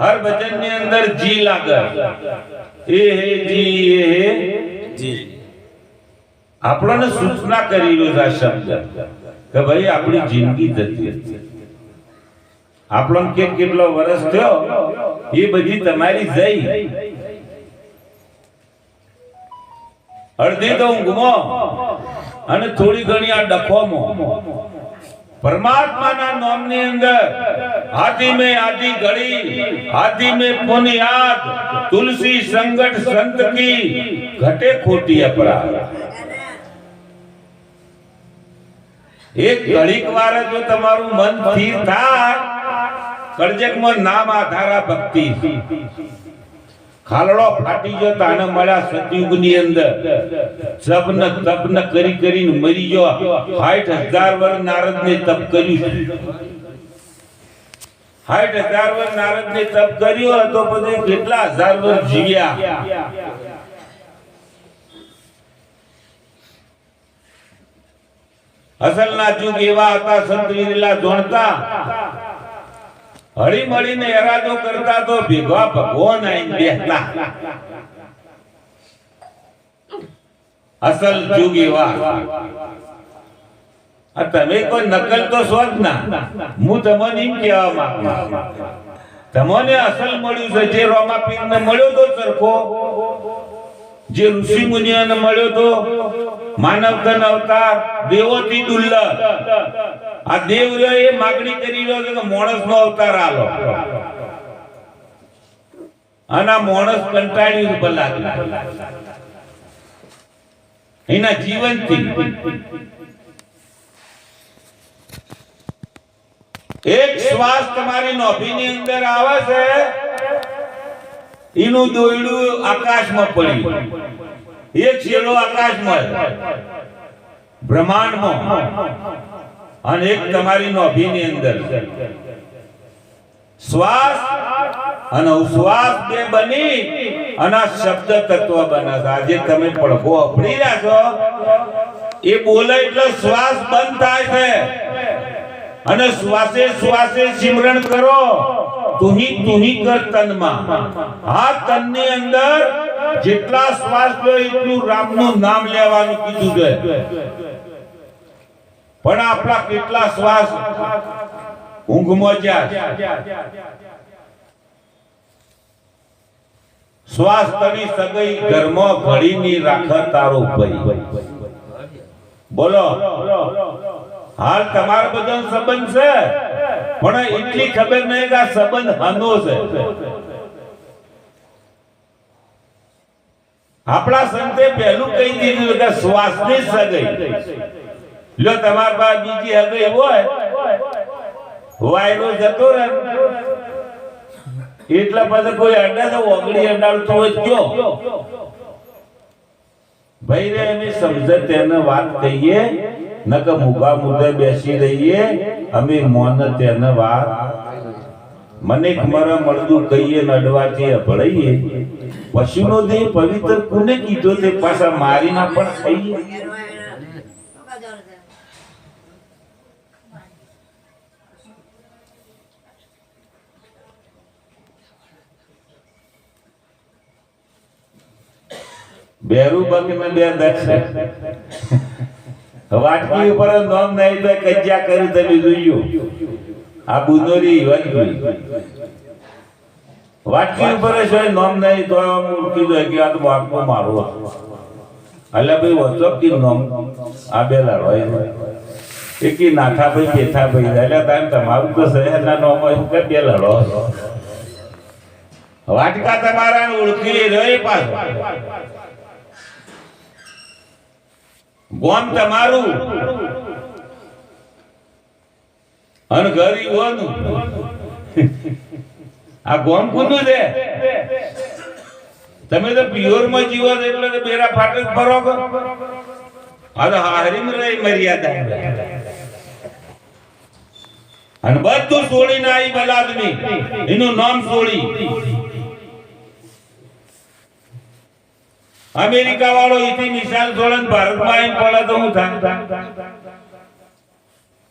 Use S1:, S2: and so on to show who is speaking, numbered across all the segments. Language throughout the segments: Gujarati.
S1: હર ભજનની અંદર જી લાગે એ જી એ
S2: જી.
S1: આપણને સૂચના કરી રહ્યો છે શબ્દ કે ભાઈ આપણી જિંદગી જતી હતી. આપણને કે કેટલો વર્ષ થયો? એ બધી તમારી જઈ અડધી તો ઊંઘમાં અને થોડી ઘણી આ ડખોમાં. પરમાત્માના નામની અંદર હાથી મે આધી ઘડી, હાથી મે પુનિયાદ તુલસી સંગઠ સંત કી, ઘટે ખોટી અપરાધ. એક ઘડીક વાર જો તમારું મન સ્થિર થાય કળજકમાં નામ આધારા ભક્તિ. ખાલડો ફાટી ગયો તાને મળ્યા અંદર. જપ ને તપ ને કરી કરીને મરી ગયો. સાઠ હજાર વર્ષ નારદ ને તપ કર્યું. સાઠ હજાર વર્ષ નારદ ને તપ કર્યો તો પછી કેટલા હજાર વર્ષ જીવ્યા? અસલના જુગ એવા હતા, સંત વિરલા જોણતા હળી મળીને એરાદો કરતા તો ભેગવા ભગવાન આઈને બેહતા અસલ જુગી આ તમે કોઈ નકલ તો શોધ ના. હું તમને એમ કહેવા માંગુ તમને અસલ મળ્યું છે, જે રોમાપીરને મળ્યો તો સરખો. જે ઋષિ મુનિઓને મળ્યો તો માનવ ધન અવતાર, દેવોથી દુર્લભ. આ દેવ એ માગણી કરી રહ્યો કે માણસ નો અવતાર આલો. અને આ માણસ કંટાળ્યું ભલા એના જીવનથી. એક શ્વાસ તમારી નોભીની અંદર આવે છે, એનું દોયડું આકાશમાં પડ્યું. એક છેડો આકાશમાં બ્રહ્માંડમાં. અને એક તમારી નોભીની અંદર. શ્વાસ અને ઉશ્વાસ બે બની અને શબ્દ તત્વ બને છે. આજે તમે પડઘો અપડી રહ્યા છો. એ બોલે એટલે શ્વાસ બંધ થાય છે. અને શ્વાસે શ્વાસે સિમરણ કરો. તુહી તુહી કર તનમાં. આ તનની અંદર જેટલા શ્વાસ લો એટલું રામનું નામ લેવાનું કીધું છે. પણ આપણા કેટલા શ્વાસ ઊંઘમાં જાય શ્વાસ તની સગઈ ઘરમાં ઘડીની રાખ તારો ભાઈ. બોલો. હાલ તમારો બધા સંબંધ છે? પણ એટલી ખબર નહીં કે આ સંબંધ હાનો છે. આપણા સંતે પહેલું કહી દીધું કે શ્વાસની સગઈ. લો, તમાર પાસે બીજી હગઈ હોય વાયરો જતો રહે. એટલે પછી કોઈ અડા તો ઓગળી અડાડતો હોય કયો? ભાઈ રે અમે સમજે તેને વાત કહીએ નક મુગા મુદ્દે બેસી રહીએ, અમે મોન તેને વાત મને મર મળદું કહીએ, નડવાથી ભળાઈએ પશુનો દેહ પવિત્ર કોને કીધો તે પાછા મારીના પણ ખાઈએ. બેરુ બે દક્ષ વાટકી ઉપર નોમ નહીં તો કજ્જા કરી તમે જોયું. આ બુનોરી વંજવી વાટકી ઉપર છે નોમ નહીં તો દો કે આ તો વાટકો મારો એટલે ભાઈ વચ્ચો કી નોમ? આ બે લડવાય એ કી નાથા ભાઈ એટલે તાન તમારું તો શહેરના નોમ હોય કે બે લડો વાટકા તમારા ઓળખી રહે પાછો. ગોમ તમારું. અને ઘર ઈવોનું આ ગોમ કોનું છે? તમે તો પિયોરમાં જીવો છો એટલે તો બેરા ફાટક ફરો કરો આ તો હારીમ રહી મર્યાદા. અને બધું છોડીને આવી બલાદમી. એનું નામ છોડી અમેરિકા વાળો ઇથી મિસાલ છોડે ભારતમાં આવીને પડે તો હું થાય?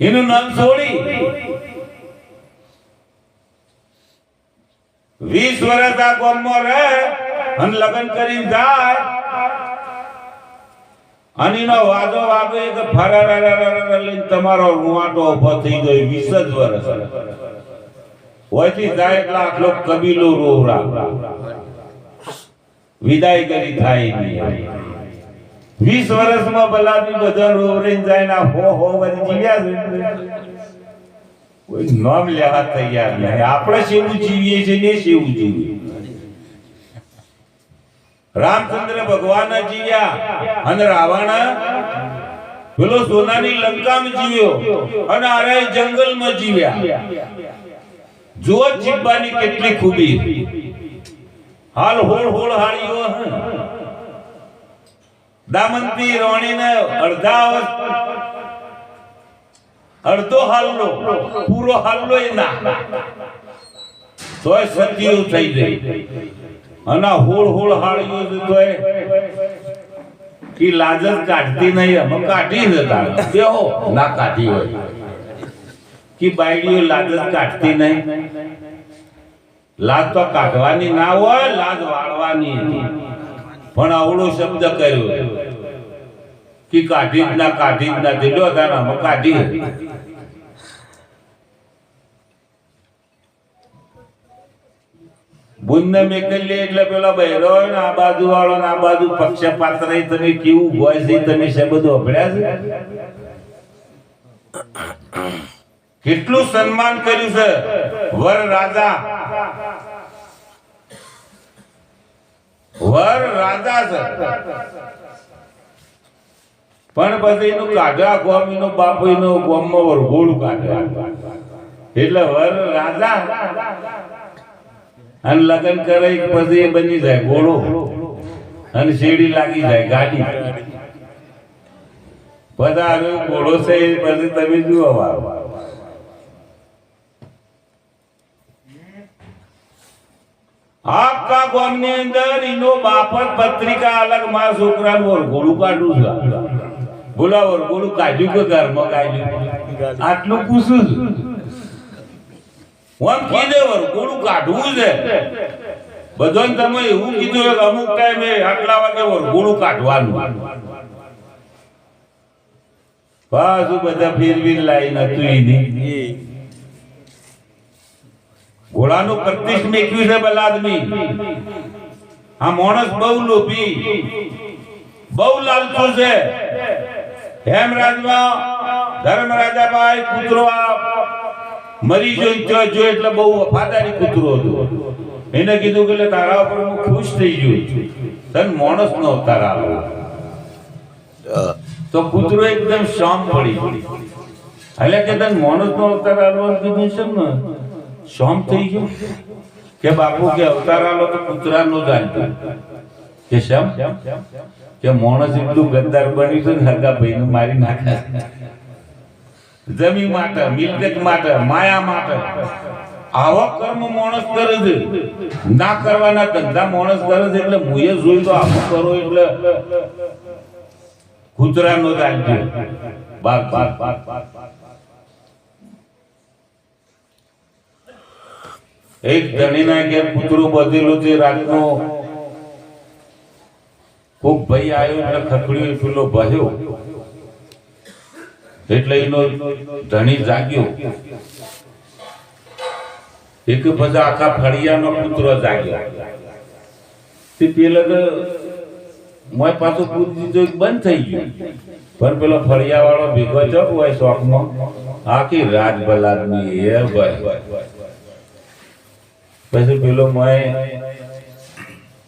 S1: એનું નામ છોડી વીસ વર્ષ આ ગામમાં રહે અને લગ્ન કરીને જાય. અને એનો વાદો વાગો એક ફરારા લઈને તમારો રૂવાટો ઊભો થઈ ગયો વીસ જ વર્ષ. હોયથી જાય એટલે આટલો કબીલો રોવરા વિદાય કરી થાય નહીં. વીસ વર્ષમાં બલાદી બધા રોવરીને જાય ના હો હો બની જીવ્યા કોઈ નામ લેવા તૈયાર નહીં. આપણે શેવું જીવીએ છીએ ને શેવું જીવીએ? રામચંદ્ર ભગવાન જીવ્યા અને રાવણ પેલો સોનાની લંકામાં જીવ્યો અને આરે જંગલમાં જીવ્યા. જો જીવવાની કેટલી ખૂબી. હાલ હોળ હોળ હાળીઓ હે. દામંતી રોણીને અડધા અડધો હાલનો પૂરો હાલનો એ ના. તોય સતીઓ થઈ ગઈ. અને હોળ હોળ હાળીઓ તોય કે લાજ કાઢતી નહીં અમે કાઢી દેતા કેવો ના કાઢી હોય. કે બાયડીઓ લાજ કાઢતી નહીં. લાજ તો કાઢવાની ના હોય, લાજ વાળવાની. પણ અવળો શબ્દ કર્યો. કે કાઢી ના કાઢી ના દિલો તારા કાઢી. બુનને મેકલી એટલે પેલો બહેરો ને, આ બાજુ વાળો ને, આ બાજુ પક્ષપાત રહી તમે કેવું હોય છે તમે છે બધું અભડ્યા છે? કેટલું સન્માન કર્યું છે? વર રાજા વર રાજા છે પણ પછી એનું કાઢા ગોમી નો બાપ, એનો ગોમમાં વરઘોડું કાઢે એટલે વર રાજા અને લગ્ન કરે પછી એ બની જાય ઘોડો. અને શેરડી લાગી જાય, ગાડી. બધા ઘોડો છે પછી તમે જુઓ વાવ. આખા ગામની અંદર એનો બાપ પત્રિકા અલગ, મારા છોકરાનું વરઘોડું કાઢું છે બોલા વરઘોડું કાઢ્યું કે ઘરમાં કાઢ્યું? આટલું પૂછું છું. હું કીધે વરઘોડું કાઢવું છે. બધાને તમે એવું કીધું કે અમુક ટાઈમે આટલા વાગે વરઘોડું કાઢવાનું. પાછું બધા ફેરવીર લાઈન હતું એની. ઘોડાનું પ્રતિષ્ઠ મેક્યું છે બલાદમી આ માણસ બહુ લોભી, બહુ લાલચુ છે. હેમરાજમાં ધર્મરાજાભાઈ કૂતરો આ મરી જોઈ જો એટલે બહુ વફાદારી કૂતરો હતો. એને કીધું કે એટલે તારા ઉપર હું ખુશ થઈ ગયો તન માણસ નો તારા તો કૂતરો એકદમ શામ પડી એટલે કે તન માણસ નો અવતાર આવવાનું કીધું છે ને? શામ થઈ ગયો? કે બાપુ, કે અવતાર તો કૂતરા નો જાણતો કે શમ? કે માણસ એટલું ગદ્દાર બની છે ને ભાઈ ને મારી નાખે. જમીન માટે, મિલકત માટે, માયા માટે. આવા કર્મ માણસ કરે છે. ના કરવાના ધંધા માણસ કરે છે એટલે મુએ જોઈ તો આવું કરો એટલે કૂતરા નો રાખજો બાર બાર બાર બાર એક ધણીના ઘેર કૂતરું બધેલું તે રાતનો કોક ભાઈ આવ્યો એટલે ખખડ્યું પેલો ભયો એટલે એનો ધણી જાગ્યો. એક બધા આખા ફળિયાનો કૂતરો જાગ્યો. તે પેલા તો મોય પાછું કૂદી દીધું બંધ થઈ ગયું. પણ પેલો ફળિયા વાળો ભેગો ચપ હોય શોખમાં. આખી રાત બલાદની એ ભાઈ પછી પેલો મોય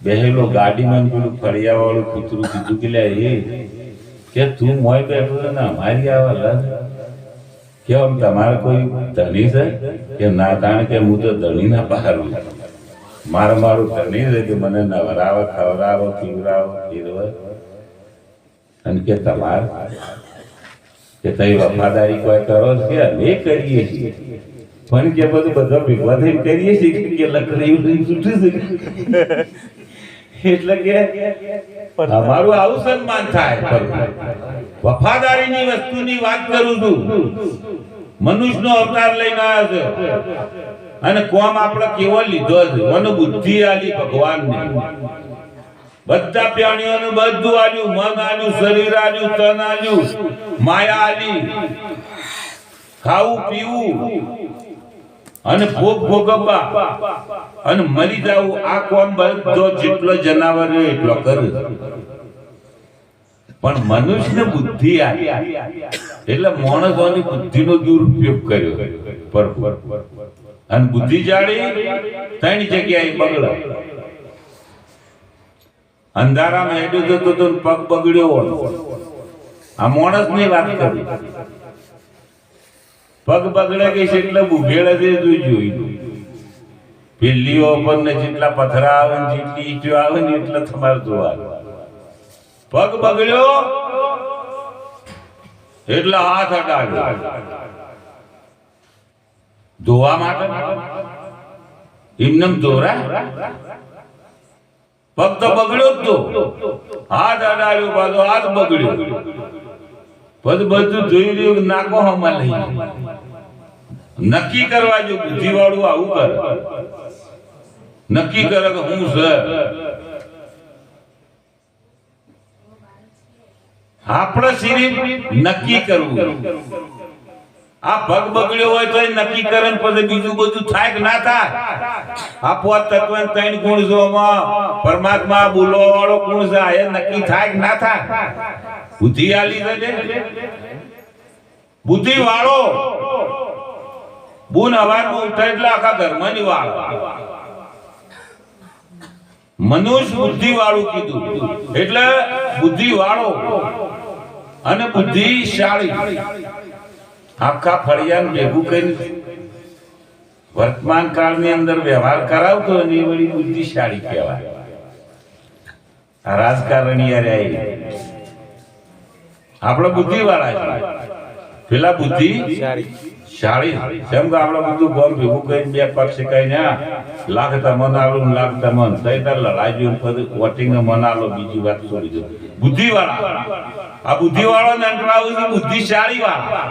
S1: બેહેલો ગાડીમાં પેલું ફળિયા વાળું કૂતરું કીધું કે લે, એ, કે તું મોય બેઠો ને, અમારી આવા લગ કે આમ તમારે કોઈ ધણી છે? કે ના કારણ કે હું તો ધણી ના બહાર મારે મારું ધણી છે કે મને નવરાવો, ખવરાવો, પીવરાવો ફેરવે અને કે તમાર? કે તઈ વફાદારી કોઈ કરો છે? અમે કરીએ છીએ? પણ કે બધું બધા ભેગા થઈને કરીએ છીએ કે લખડી છૂટી છે. એટલે કે અમારું આવું સન્માન થાય. વફાદારીની વસ્તુની વાત કરું છું. મનુષ્યનો અવતાર લઈને આવ્યો છે. અને કોમ આપણે કેવો લીધો છે? મને બુદ્ધિ આલી ભગવાનને. બધા પ્રાણીઓનું બધું આલ્યું મન આલ્યું શરીર આલ્યું તન આલ્યું માયા આલી. ખાવું પીવું. અને ભોગ ભોગવવા. અને મરી જાવું આ કોમ બધો જેટલો જનાવર એટલો કરે. પણ મનુષ્યને બુદ્ધિ આવી. એટલે માણસોની બુદ્ધિનો દુરુપયોગ કર્યો. અને બુદ્ધિ જાળી ત્રણ જગ્યાએ બગડો. અંધારામાં હેડ્યું તો પગ બગડ્યો આ માણસની વાત કરી. પગ બગડે કે એટલે બુઘેડે છે જોઈ પેલીઓ પર ને જેટલા પથરા આવે ને જેટલી ઈંટો આવે ને એટલે તમારે જોવા પગ બગડ્યો એટલે હાથ અડાડ્યો. ધોવા માટે? એમનેમ ધોરા? પગ તો બગડ્યો જ તો. હાથ અડાડ્યો, પાછો હાથ બગડ્યો. બધું બધું જોઈ રહ્યું નાકો હમા લઈ નક્કી કરવા જો બુદ્ધિ વાળું આવું કર. નક્કી કરે કે હું છે આપણે સિરીફ નક્કી કરવું. આ પગ બગડ્યો હોય તો નક્કી કરે પછી બીજું બધું થાય કે ના થાય? આ પોત તત્વ ત્રણ ગુણ જોવામાં પરમાત્મા બોલવા વાળો ગુણ છે એ નક્કી થાય કે ના થાય? બુદ્ધિ આલી છે બુદ્ધિ વાળો બુન અવારમાં થાય એટલે આખા ઘરમાં વાળ. મનુષ્ય બુદ્ધિ વાળું કીધું. એટલે બુદ્ધિ વાળો અને બુદ્ધિશાળી. આખા ફળિયાને ભેગું કરી વર્તમાન કાળની અંદર વ્યવહાર કરાવતો અને એ વળી બુદ્ધિશાળી કહેવાય. રાજકારણી યારે આપણે બુદ્ધિ વાળા છે. પેલા બુદ્ધિ શાળી જેમ કે આપણે બધું ગોમ ભેગું કરીને બે પગ શીખાય ને લાખ મન આલો લાખ મન. તઈ તાર લડાઈ ફરી વોટિંગ મન આલો બીજી વાત છોડી દો બુદ્ધિ વાળા આ બુદ્ધિ વાળો ને અંતરાવું છે બુદ્ધિશાળી વાળા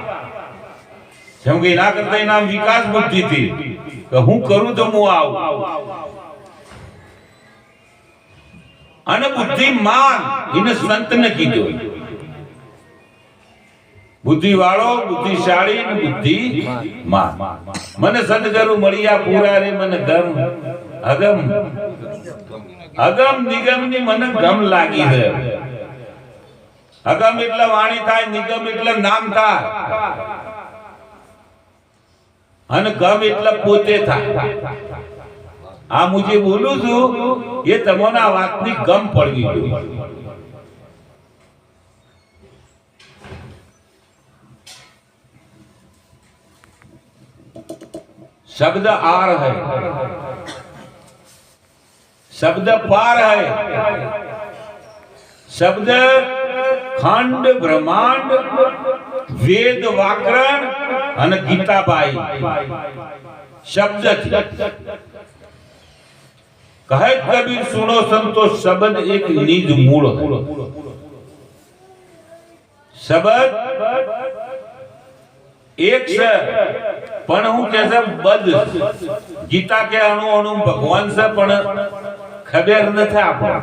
S1: જેમ કે એના કરતા એના વિકાસ બુદ્ધિ થી કે હું કરું તો હું આવું. અને બુદ્ધિમાન એને સંત ને કીધું. બુદ્ધિ વાળો બુદ્ધિશાળી બુદ્ધિ માં મને સદગરુ મળ્યા પૂરા રે, મને ગમ, અગમ. અગમ નિગમની મને ગમ લાગી છે. અગમ એટલે વાણી થાય, નિગમ એટલે નામ થાય. અને ગમ એટલે પોતે થાય. આ હું જે બોલું છું, એ તમને વાતની ગમ પડવી જોઈએ शब्द आर है शब्द पार है शब्द खंड ब्रह्मांड વેદ વાકરણ અને ગીતાબાઈ શબ્દ કહે કબીર સુનો સંતો શબ્દ એક નિજ મૂળ શબ્દ એક છે, પણ હું કે છે, બદ. ગીતા કે અણુ અણુ ભગવાન છે, પણ ખબર નથી આપણને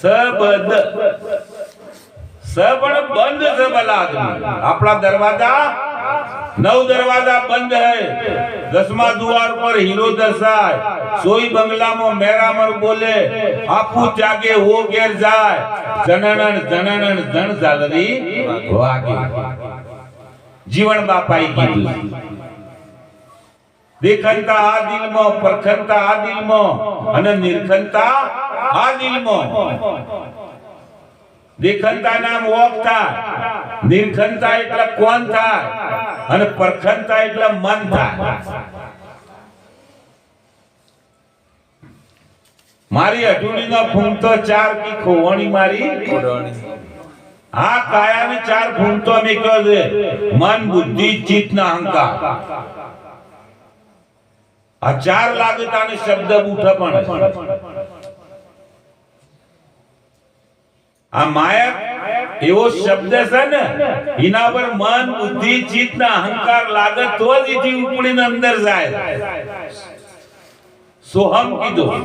S1: સબદ સબણ બંધ છે, ભલા આદમી. આપણા દરવાજા, નવ દરવાજા બંધ હૈ. દસમા દુવાર પર હીરો દર્શાય. સોઈ બંગલામાં મેરામર બોલે. આપુ ત્યાગે હો ઘેર જાય. જનનન જનનન, જન ઝાલરી વાગે. જીવન બાપાએ કીધું દેખનતા આ દિલમાં, પરખનતા આ દિલમાં અને નિર્ખનતા આ દિલમાં. દેખનતા નામ ઓક નિરખનતા એટલે કોણ થાય? અને પરખનતા એટલે મન થાય. મારી અઢુડીનો ફૂંકતો ચાર કી ખોવણી મારી આ કાયા ચાર ભૂમતો નીકળશે મન, બુદ્ધિ, ચિત્ત ના અહંકાર. આ ચાર લાગતાને શબ્દ ઉઠે પણ આ માયા એવો શબ્દ છે ને, એના પર મન, બુદ્ધિ, ચિત્ત ના અહંકાર લાગે તો જ એથી ઉપડીને અંદર જાય. સોહમ કીધું.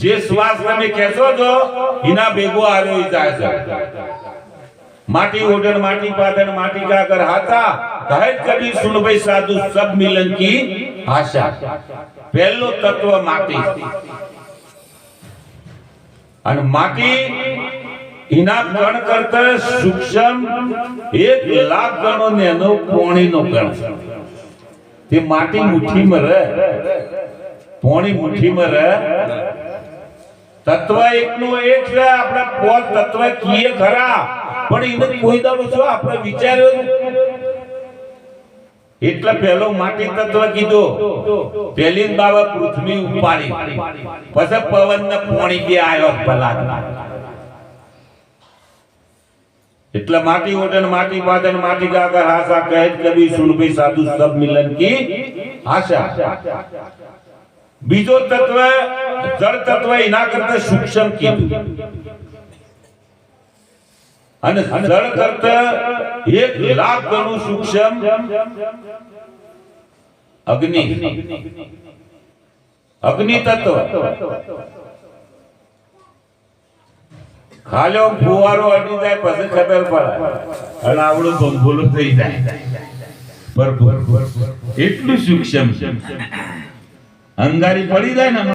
S1: જે શ્વાસ તમે કહેશો છો, એના ભેગો આવ્યો જાય છે. માટી ઓઢણ, માટી પાથણ માટી કા કર હાથા કહે કબીર સુન ભાઈ સાધુ સબ મિલન કી આશા. પહેલો તત્વ माटी અને માટી એના કણ કરતા સૂક્ષ્મ એક લાખ ગણો નેનો પોણીનો કણ તે માટી મુઠ્ઠીમાં રહે. પોણી મુઠ્ઠીમાં રહે. તત્વ એકનું એક છે, આપણા પોત તત્વ કીએ ખરા. પણ એને કોઈ દાડો જો આપણે વિચાર્યો એટલે પહેલો માટી તત્વ કીધો, પહેલી બાબત પૃથ્વી ઉપાડી. પછી પવન ને પોણી બે આવ્યો ભલા એટલે માટી ઓટન માટી પાદન માટી ગાગર, હાસા કહે કવિ સુનભી સાધુ, સબ મિલન કી આશા બીજો તત્વ જળ તત્વ એના કરતા સૂક્ષ્મ કીધું. અને જળ કરતા એક લાખ ગણું સૂક્ષ્મ અગ્નિ. અગ્નિ તત્વ. ખાલો ફુવારો અડી જાય પછી ખબર પડે. અને આવડું ભંભોલું થઈ જાય. બરોબર એટલું સૂક્ષ્મ. અંગારી પડી જાય ને